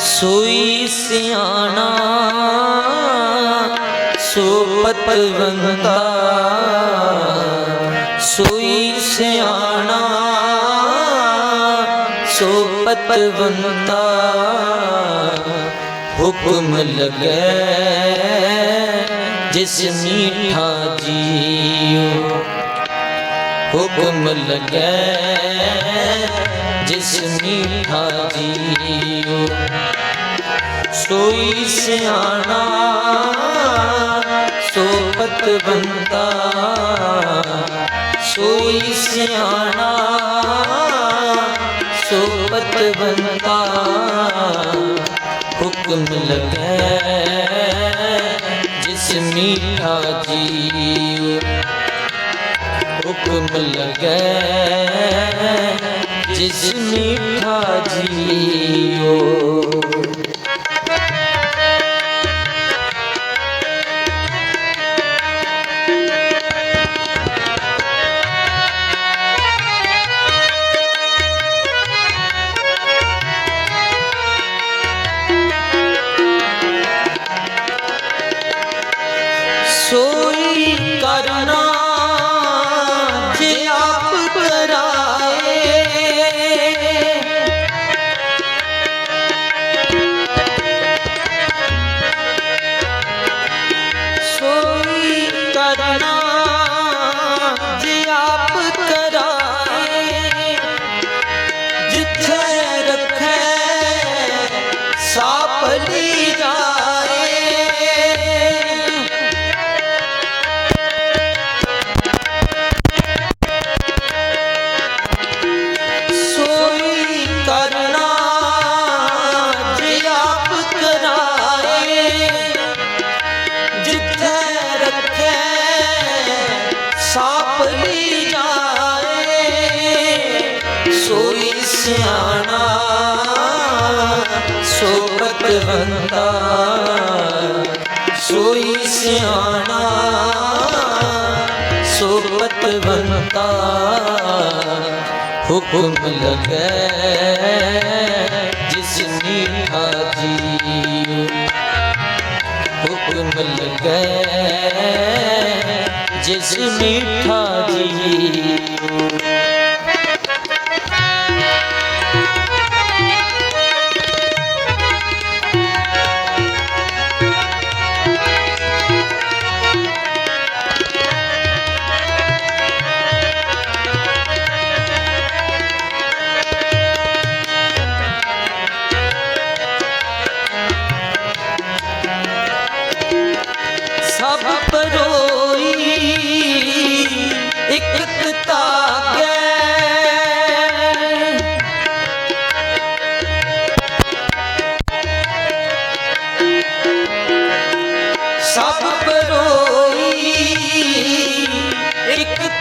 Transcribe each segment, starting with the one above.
ਸੋਈ ਸਿਆਣਾ ਸੋ ਪਤਵੰਤਾ ਸੋਈ ਸਿਆਣਾ ਸੋ ਪਤਵੰਤਾ ਹੁਕਮ ਲਗੈ ਜਿਸ ਮੀਠਾ ਜੀਉ ਹੁਕਮ ਲਗੈ ਜਿਸ ਮੀਠਾ ਜੀਉ ਸੋਈ ਸਿਆਣਾ ਸੋ ਬੰਦਾ, ਸੋਈ ਸਿਆਣਾ ਸੋ ਬੰਦਾ, ਹੁਕਮ ਲਗੈ ਜਿਸ ਮੀਠਾ ਜੀਉ ਹੁਕਮ ਲਗੈ ਜਿਸ ਮੀਠਾ ਜੀਉ বলি ਬੰਦਾ। ਸੋਈ ਸਿਆਣਾ ਸੋ ਪਤਵੰਤਾ ਹੁਕਮ ਲਗੈ ਜਿਸ ਮੀਠਾ ਜੀਉ ਹੁਕਮ ਲਗੈ ਜਿਸ ਮੀਠਾ ਜੀਉ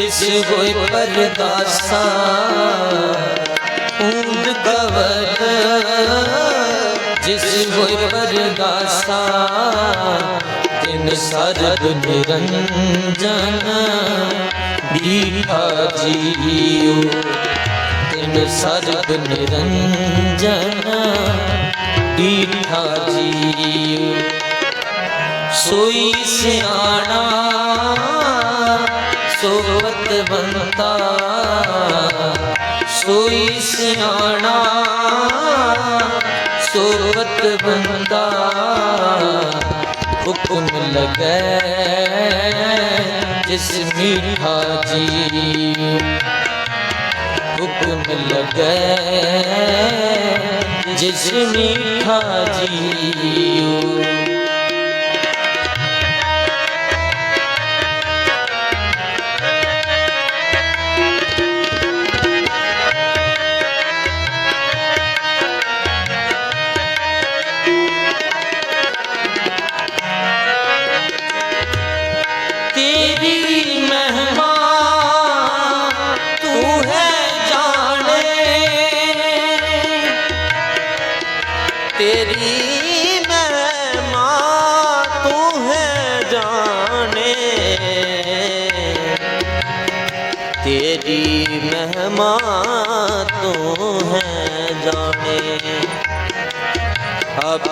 ਜਿਸ ਹੋਏ ਪਰਦਾਸਾ, ਊਂਦ ਕਵਲ ਜਿਸ ਹੋਏ ਪਰਦਾਸਾ ਤਿਨ ਸਰਬ ਨਿਰੰਜਨ ਦੀਠਾ ਜੀਉ, ਤਿਨ ਸਰਬ ਨਿਰੰਜਨ ਦੀਠਾ ਜੀਉ। ਸੋਈ ਸਿਆਣਾ ਸੋਵਤ ਪਤਵੰਤਾ ਸੋਈ ਸਿਆਣਾ ਸੋ ਪਤਵੰਤਾ ਹੁਕਮ ਲਗੈ ਜਿਸ ਮੀਠਾ ਜੀ। ਹੁਕਮ ਲਗੈ ਜਿਸ ਮੀਠਾ ਜੀਉ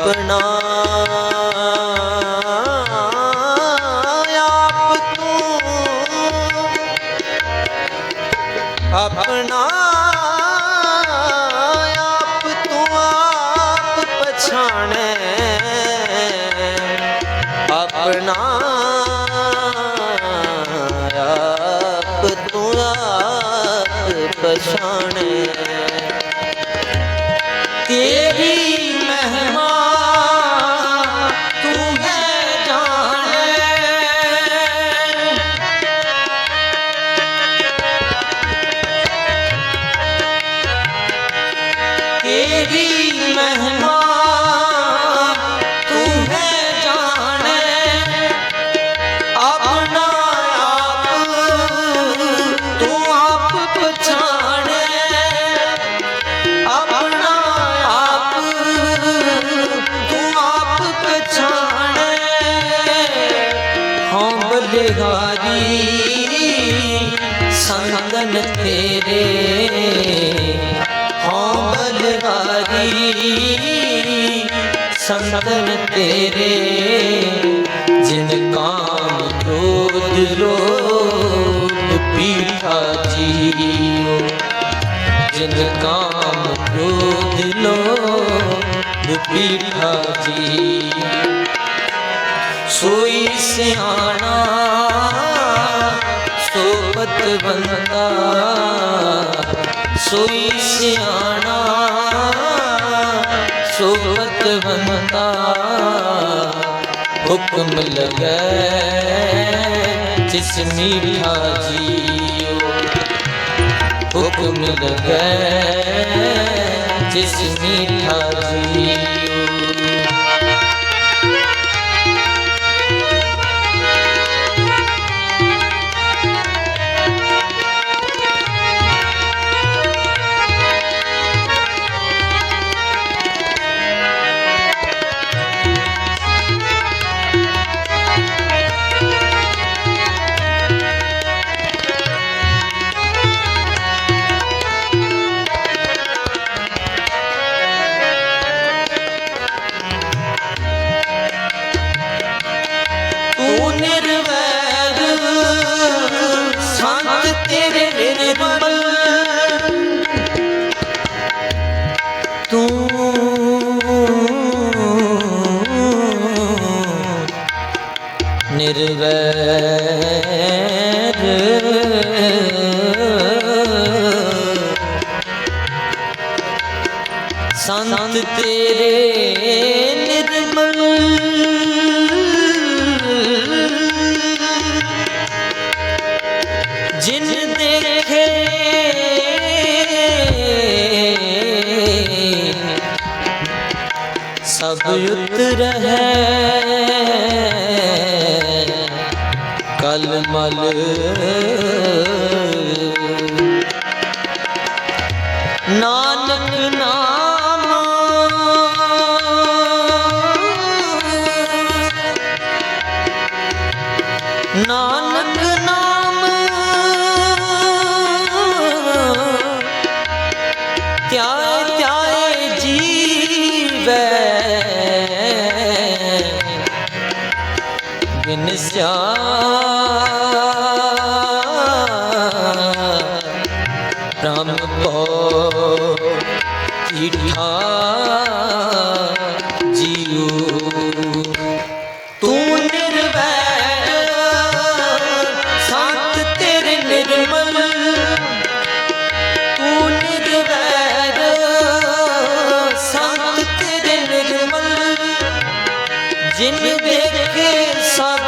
ਆਪਣਾ ਹਾਂ ਬਲਿਹਾਰੀ ਸੰਗਨ ਤੇਰੇ ਹਾਂ ਬਲਿਹਾਰੀ ਸੰਗਨ ਤੇਰੇ ਜਿਨ ਕਾਮ ਕ੍ਰੋਧ ਲੋਭ ਪੀਠਾ ਜੀਓ ਜਿਨ ਕਾਮ ਕ੍ਰੋਧ ਲੋਭ ਪੀਠਾ ਜੀ ਸੋਈ ਸਿਆਣਾ ਸੋਪਤਵੰਤਾ ਸੋਈ ਸਿਆਣਾ ਸੋਪਤਵੰਤਾ ਹੁਕਮ ਲਗੈ ਜਿਸ ਮੀਠਾ ਜੀਓ। ਹੁਕਮ ਲਗੈ ਜਿਸ ਮੀਠਾ ਜੀਓ। ਨਿਰਵੈਰ ਸੰਤ ਤੇਰੇ ਨਿਰਮਲ ਜਿਨ ਦੇਖੇ ਸਭ ਉਤਰ ਹੈ ਨਾਨਕ ਨਾਮ ਨਾਨਕ ਨਾਮ ਧਿਆਏ ਧਿਆਏ ਜੀਵੈ। ਬਿਨ ਸਿਆ ਜਿਨ ਦੇਖੇ ਸਭ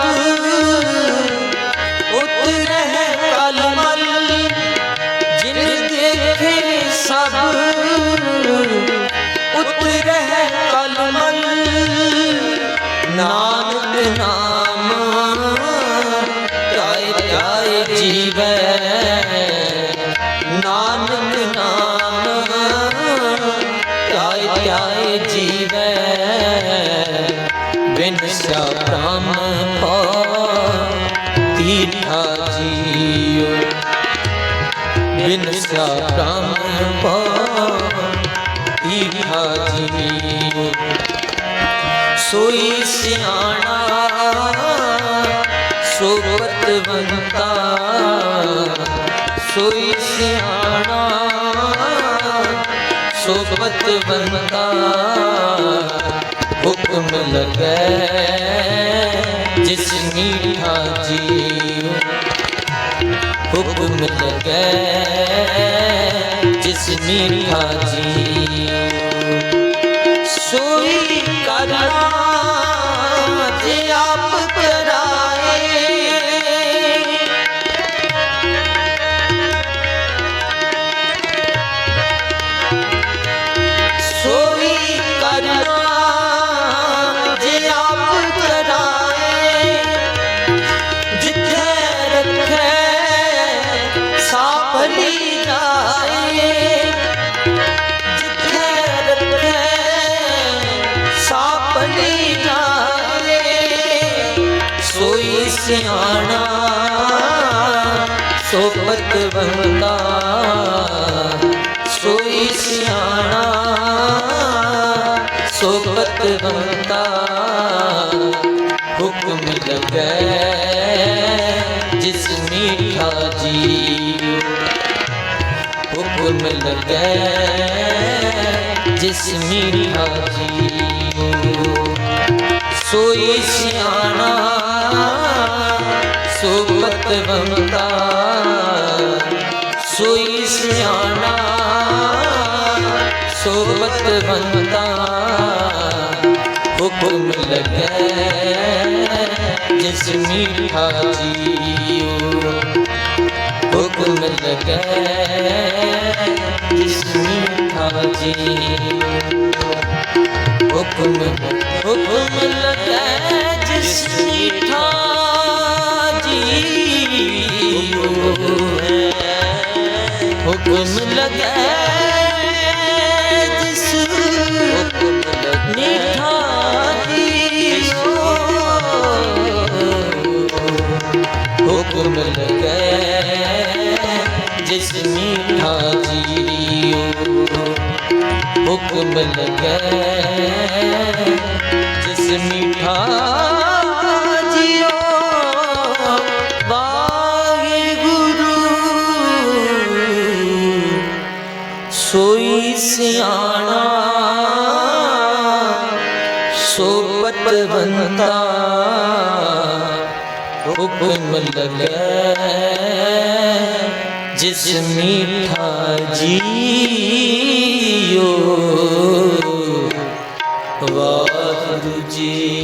ਉਤਰਹਿ ਕਲਮਲ ਜਿਨ ਦੇਖੇ ਸਭ ਉਤਰਹਿ ਕਲਮਲ ਨਾਨਕ ਨਾਮ ਧਿਆਏ ਧਿਆਏ ਜੀਵੈ। ਨਾਨਕ ਨਾਮ ਧਿਆਏ ਧਿਆਏ ਜੀਵੈ। ਬਿਨ ਸਿਆ ਬ੍ਰਹਮ ਪੋ ਤੀਠਾ ਜੀਉ ਬਿਨ ਸਿਆਰਾਮ ਪੀਠਾ ਜੀ ਸੋਈ ਸਿਆਣਾ ਸੋਪਤਵੰਤਾ ਸੋਈ ਸਿਆਣਾ ਸੋਪਤਵੰਤਾ ਹੁਕਮ ਲਗੈ ਜਿਸ ਮੀਠਾ ਜੀਉ। ਹੁਕਮ ਲਗੈ ਜਿਸ ਮੀਠਾ ਜੀਉ। ਸਿਆਣਾ। ਸੋਪਤ ਬੰਦਾ, ਸੋਈ ਸਿਆਣਾ। ਸੋਪਤ ਬੰਦਾ, ਹੁਕਮ ਲਗੈ, ਜਿਸ ਮੀਠਾ ਜੀ। ਹੁਕਮ ਲਗੈ, ਜਿਸ ਮੀਠਾ ਜੀ। ਸੋਈ ਸਿਆਣਾ ਸੋਪਤ ਬੰਦਾ। ਸੋਈ ਸਿਆਣਾ ਸੋਪਤ ਬੰਦਾ। ਹੁਕਮ ਲਗੈ ਜਿਸ ਮੀਠਾ ਜੀਉ। ਹੁਕਮ ਲਗੈ ਜਿਸ ਮੀਠਾ ਜੀਉ। ਹੁਕਮ ਹੁਕਮ ਲਗੈ ਜਿਸ ਮੀਠਾ ਹੁਕਮ ਲਗੈ ਜਿਸ ਮੀਠਾ ਜੀਉ ਹੁਕਮ ਲਗੈ ਜਿਸ ਮੀਠਾ ਜੀਓ ਹੁਕਮ ਲਗੈ ਜਿਸ ਮੀਠਾ ਸੋਈ ਸਿਆਣਾ ਸੋਪਤ ਬੰਦਾ ਹੁਕਮ ਲਗੈ ਜਿਸ ਮੀਠਾ ਜੀਉ ਵਾਹਿਗੁਰੂ ਜੀ